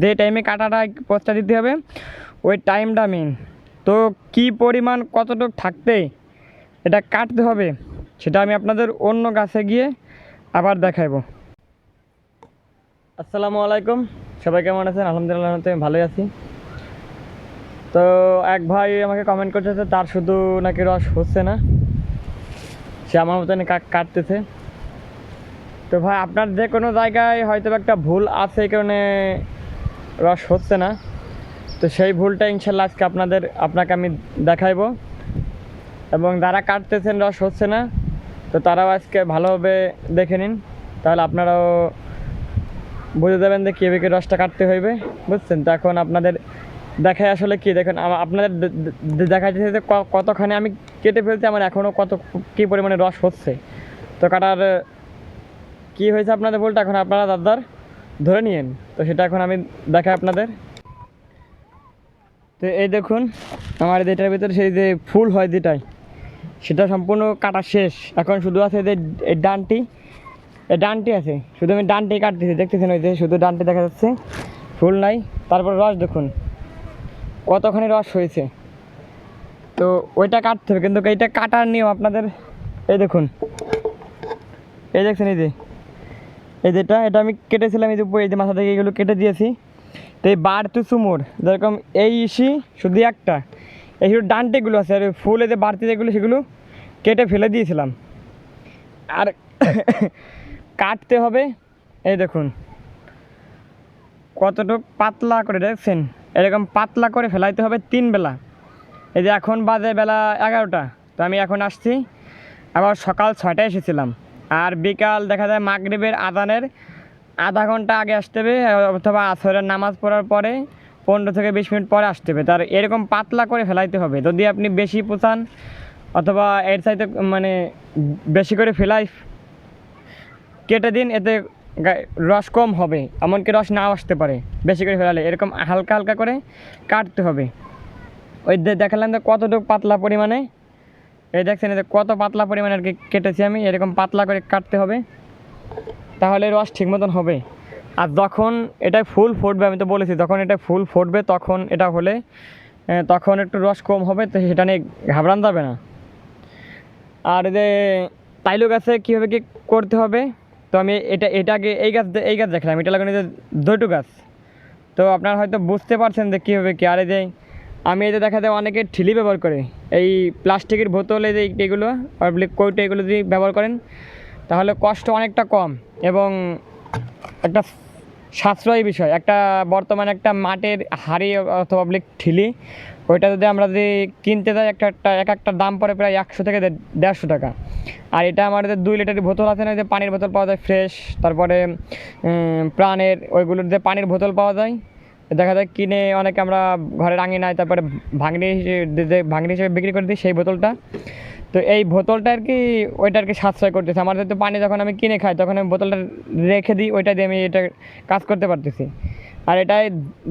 যে টাইমে কাটাটা পোস্টটা দিতে হবে, ওই টাইমটা মেন তো কি পরিমাণ কতটুকু থাকতে এটা কাটতে হবে, সেটা আমি আপনাদের অন্য গাছে গিয়ে আবার দেখাইবো। আসসালামু আলাইকুম, সবাই কেমন আছেন? আলহামদুলিল্লাহ আমি ভালোই আছি। তো এক ভাই আমাকে কমেন্ট করতেছে তার শুধু নাকি রস হচ্ছে না, সে আমার মতন কাটতেছে। তো ভাই, আপনার যে কোনো জায়গায় হয়তো একটা ভুল আছে, এই কারণে রস হচ্ছে না। তো সেই ভুলটা ইনশাল্লাহ আজকে আপনাদের, আপনাকে আমি দেখাইবো। এবং যারা কাটতেছেন রস হচ্ছে না, তো তারাও আজকে ভালোভাবে দেখে নিন। তাহলে আপনারাও বুঝে দেবেন যে কীভাবে কি রসটা কাটতে হইবে, বুঝছেন? তো এখন আপনাদের দেখায় আসলে কি, দেখেন আপনাদের দেখা যাচ্ছে যে কতখানি আমি কেটে ফেলছি, আমার এখনও কত কী পরিমাণে রস হচ্ছে। তো কাটার, কি হয়েছে আপনাদের বলটা এখন আপনারা দাদার ধরে নিয়েন। তো সেটা এখন আমি দেখাই আপনাদের। তো এই দেখুন, আমার যেটার ভিতরে সেই যে ফুল হয় যেটাই, সেটা সম্পূর্ণ কাটা শেষ। এখন শুধু আছে যে এই ডানটি। এই ডানটি আছে। শুধু আমি ডানটি কাটতেছি, দেখতেছেন ওই যে শুধু ডানটি দেখা যাচ্ছে। ফুল নাই। তারপর রস দেখুন, কতখানি রস হয়েছে। তো ওইটা কাটতে হবে, কিন্তু এইটা কাটার নিয়ম আপনাদের, এই দেখুন। এই দেখছেন এই যে এই যেটা এটা আমি কেটেছিলাম এই যে উপরে, এই যে মাথা থেকে এগুলো কেটে দিয়েছি। তো এই টু সুমোর যেরকম এই ইসি, শুধু একটা, এই শুধু ডান্টেগুলো আছে, আর ফুল এই যে বাড়তি যেগুলো, সেগুলো কেটে ফেলে দিয়েছিলাম। আর কাটতে হবে, এই দেখুন, কতটুকু পাতলা করে, দেখছেন? এরকম পাতলা করে ফেলাইতে হবে তিন বেলা। এই যে এখন বাজে বেলা এগারোটা, তো আমি এখন আসছি। আবার সকাল ছয়টায় এসেছিলাম। আর বিকাল দেখা যায় মাগরিবের আদানের আধা ঘণ্টা আগে আসতে হবে, অথবা আসরের নামাজ পড়ার পরে পনেরো থেকে বিশ মিনিট পরে আসতে হবে। তার এরকম পাতলা করে ফেলাইতে হবে। যদি আপনি বেশি পোষান অথবা এর চাইতে মানে বেশি করে ফেলাই, কেটে দিন, এতে রস কম হবে, এমনকি রস নাও আসতে পারে বেশি করে ফেলালে। এরকম হালকা হালকা করে কাটতে হবে। ওই দেখালাম যে কতটুকু পাতলা পরিমাণে এই দেখছেন যে কত পাতলা পরিমাণে আর কি কেটেছি আমি, এরকম পাতলা করে কাটতে হবে, তাহলে রস ঠিক মতন হবে। আর যখন এটা ফুল ফুটবে, আমি তো বলেছি, যখন এটা ফুল ফুটবে, তখন এটা হলে তখন একটু রস কম হবে, তো সেটা নিয়ে ঘাবড়ান যাবে না। আর যে তাইলো গাছে কীভাবে কী করতে হবে, তো আমি এটা এটাকে এই গাছ এই গাছ দেখলাম এটা লাগানো যে দৈটু গাছ। তো আপনারা হয়তো বুঝতে পারছেন যে কীভাবে কী, আর এই যে আমি এতে দেখা যায় অনেকে ঠিলি ব্যবহার করে। এই প্লাস্টিকের বোতলে যে এগুলো কৌটো এগুলো যদি ব্যবহার করেন, তাহলে কষ্ট অনেকটা কম এবং একটা সাশ্রয়ী বিষয়। একটা বর্তমানে একটা মাটির হাড়ি অথবা পাবলিক ঠিলি ওইটা যদি আমরা যদি কিনতে যাই একটা একটা, এক একটা দাম পড়ে প্রায় একশো থেকে দেড়শো টাকা। আর এটা আমাদের দুই লিটারের বোতল আছে না যে পানির বোতল পাওয়া যায় ফ্রেশ তারপরে প্রাণের, ওইগুলোর যে পানির বোতল পাওয়া যায় দেখা যায় কিনে অনেকে আমরা ঘরে রাঙি নাই, তারপরে ভাঙনি ভাঙনি হিসেবে বিক্রি করে দিই সেই বোতলটা। তো এই বোতলটা আর কি ওইটা আর কি সাশ্রয় করতেছে। আমাদের তো পানি যখন আমি কিনে খাই, তখন আমি বোতলটা রেখে দিই ওইটা দিয়ে আমি এটা কাজ করতে পারতেছি। আর এটাই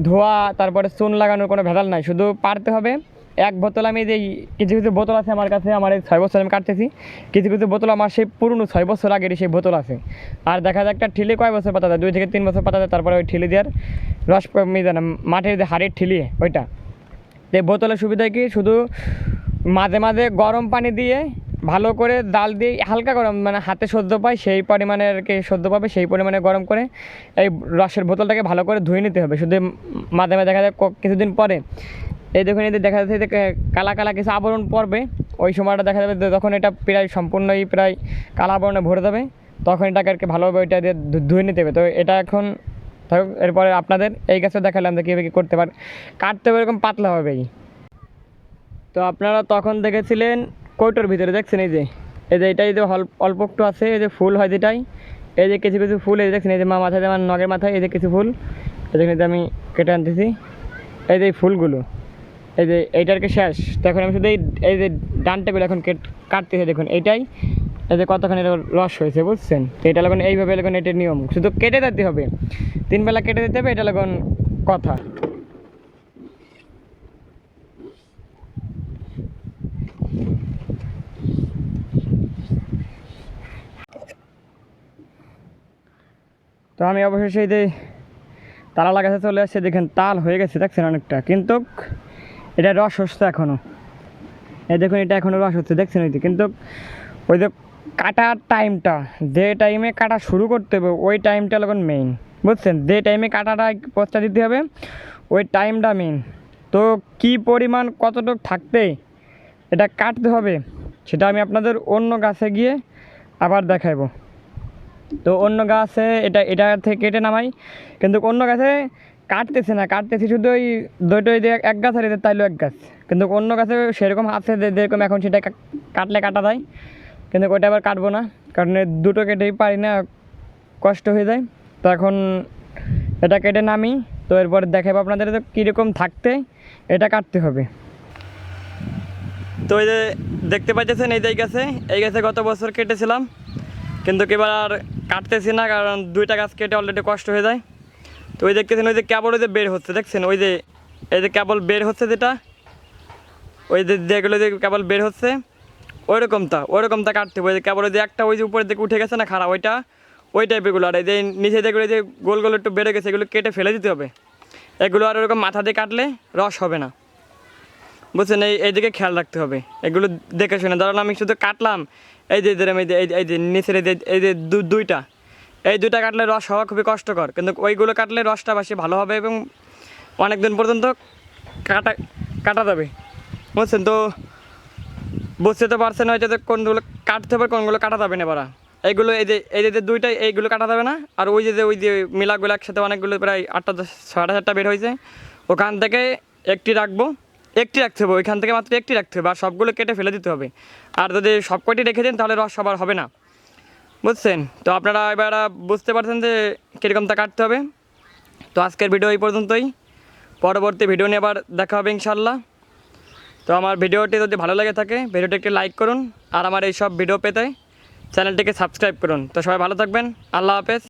ধোয়া, তারপরে চুন লাগানোর কোনো ভেজাল নাই, শুধু পারতে হবে। এক বোতল আমি যে কিছু কিছু বোতল আছে আমার কাছে, আমার এই ছয় বছর আমি কাটতেছি। কিছু কিছু বোতল আমার সেই পুরনো ছয় বছর আগেরই সেই বোতল আছে। আর দেখা যায় একটা ঠিলি কয় বছর পাতা যায়? দুই থেকে তিন বছর পাতা যায়, তারপরে ওই ঠিলি দেওয়ার রস মাটির যে হাড়ির ঠিলি, ওইটা। তো বোতলের সুবিধা কি? শুধু মাঝে মাঝে গরম পানি দিয়ে ভালো করে ডাল দিয়ে হালকা গরম মানে হাতে সদ্য পায়, সেই পরিমাণে আর কি সদ্য পাবে, সেই পরিমাণে গরম করে এই রসের বোতলটাকে ভালো করে ধুয়ে নিতে হবে। শুধু মাঝে মাঝে দেখা যায় কিছুদিন পরে এই দেখুন, এদের দেখা যাচ্ছে কালা কালা কিছু আবরণ পড়বে। ওই সময়টা দেখা যাবে যে, যখন এটা প্রায় সম্পূর্ণই প্রায় কালা আবরণে ভরে যাবে, তখন এটাকে আর কি ভালোভাবে ওইটা দিয়ে ধুয়ে নিতে হবে। তো এটা এখন থাকুক এরপরে আপনাদের এই গাছে দেখালাম যে কীভাবে কী করতে পারে, কাটতে হবে এরকম পাতলা হবেই তো আপনারা তখন দেখেছিলেন কৌটোর ভিতরে দেখছেন? এই যে এই যে এটাই যে অল্প একটু আছে, এই যে ফুল হয় যেটাই, এই যে কিছু কিছু ফুল এই যে দেখছেন, এই যে মা মাথায় আমার নগের মাথায় এই যে কিছু ফুল, এই যে আমি কেটে আনতেছি, এই যে ফুলগুলো। এই যে এইটারকে শেষ। এখন আমি শুধু এই যে ডানটাগুলো এখন কেট কাটতেছি, দেখুন, এইটাই। এই যে কতখানি রস হয়েছে, বুঝছেন? এটা লাগুন এইভাবে লাগুন এটার নিয়ম। শুধু কেটে দিতে হবে। তিন বেলা কেটে দিতে হবে, এটা লাগুন কথা। তো আমি অবশেষে এই যে তালা লাগাতে চলে আসছে, দেখেন, তাল হয়ে গেছে, দেখছেন অনেকটা। কিন্তু এটা রস হচ্ছে এখনও এই দেখুন, এটা এখনও রস হচ্ছে দেখছেন ওই কিন্তু ওই যে কাটার টাইমটা যে টাইমে কাটা শুরু করতে হবে, ওই টাইমটা যখন মেইন বুঝছেন? যে টাইমে কাটাটা পচটা দিতে হবে, ওই টাইমটা মেইন তো কি পরিমাণ, কতটুকু থাকতে এটা কাটতে হবে, সেটা আমি আপনাদের অন্য গাছে গিয়ে আবার দেখাবো তো অন্য গাছে এটা এটা থেকে কেটে নামাই, কিন্তু অন্য গাছে কাটতেছে না, কাটতেছি শুধু ওই দুটো এক গাছ আর এদের তাইলো এক গাছ। কিন্তু অন্য গাছে সেরকম আছে যে যেরকম এখন সেটা কাটলে কাটা যায়, কিন্তু ওইটা আবার কাটবো না, কারণ দুটো কেটেই পারি না, কষ্ট হয়ে যায়। তো এখন এটা কেটে নামি, তো এরপর দেখাবো আপনাদের তো কীরকম থাকতে, এটা কাটতে হবে। তো এই যে দেখতে পাচ্ছেন এই যে এই গাছে এই গাছে গত বছর কেটেছিলাম, কিন্তু এবার আর কাটতেছি না, কারণ দুইটা গাছ কেটে অলরেডি কষ্ট হয়ে যায়। তো ওই দেখতেছেন, ওই যে কেবল ওই যে বের হচ্ছে, দেখছেন? ওই যে, এই যে কেবল বের হচ্ছে যেটা, ওই যে যেগুলো যে কেবল বের হচ্ছে ওই রকমটা ওই রকমটা কাটতে হবে। ওই যে কেবল ওই যে একটা ওই যে উপরের দিকে উঠে গেছে না খারাপ ওইটা, ওই টাইপেরগুলো আর এই যে নিচে যেগুলো যে গোল গোল একটু বেড়ে গেছে, এগুলো কেটে ফেলে দিতে হবে। এগুলো আর ওরকম মাথা দিয়ে কাটলে রস হবে না। বুঝছেন? এই এইদিকে খেয়াল রাখতে হবে। এগুলো দেখে শুনে ধরুন আমি শুধু কাটলাম। এই যে এই যে, এই যে- নিচের এই যে দুইটা এই দুইটা কাটলে রস হওয়া খুবই কষ্টকর, কিন্তু ওইগুলো কাটলে রসটা বেশি ভালো হবে এবং অনেক দিন পর্যন্ত কাটা কাটা যাবে। বুঝছেন তো? বুঝতে তো পারছেন হয়তো যে কোনগুলো কাটতে হবে, কোনগুলো কাটা যাবে না এবার। এইগুলো এই যে এই যে যে দুইটা এইগুলো কাটা যাবে না। আর ওই যে ওই যে মিলাগুলো একসাথে অনেকগুলো প্রায় আটটা ছয়টা সাতটা বের হয়েছে। ওখান থেকে একটি রাখব, একটি রাখতে হবে। ওইখান থেকে মাত্র একটি রাখতে হবে। আর সবগুলো কেটে ফেলে দিতে হবে। আর যদি সব কটি রেখে দেন তাহলে রস সবার হবে না। বুঝছেন? তো আপনারা এবার বুঝতে পারছেন যে কীরকম তা কাটতে হবে। তো আজকের ভিডিও এই পর্যন্তই। পরবর্তী ভিডিও নিয়ে আবার দেখা হবে ইনশাল্লাহ তো আমার ভিডিওটি যদি ভালো লাগে থাকে ভিডিওটি একটি লাইক করুন। আর আমার এই সব ভিডিও পেতে চ্যানেলটিকে সাবস্ক্রাইব করুন। তো সবাই ভালো থাকবেন। আল্লাহ হাফেজ।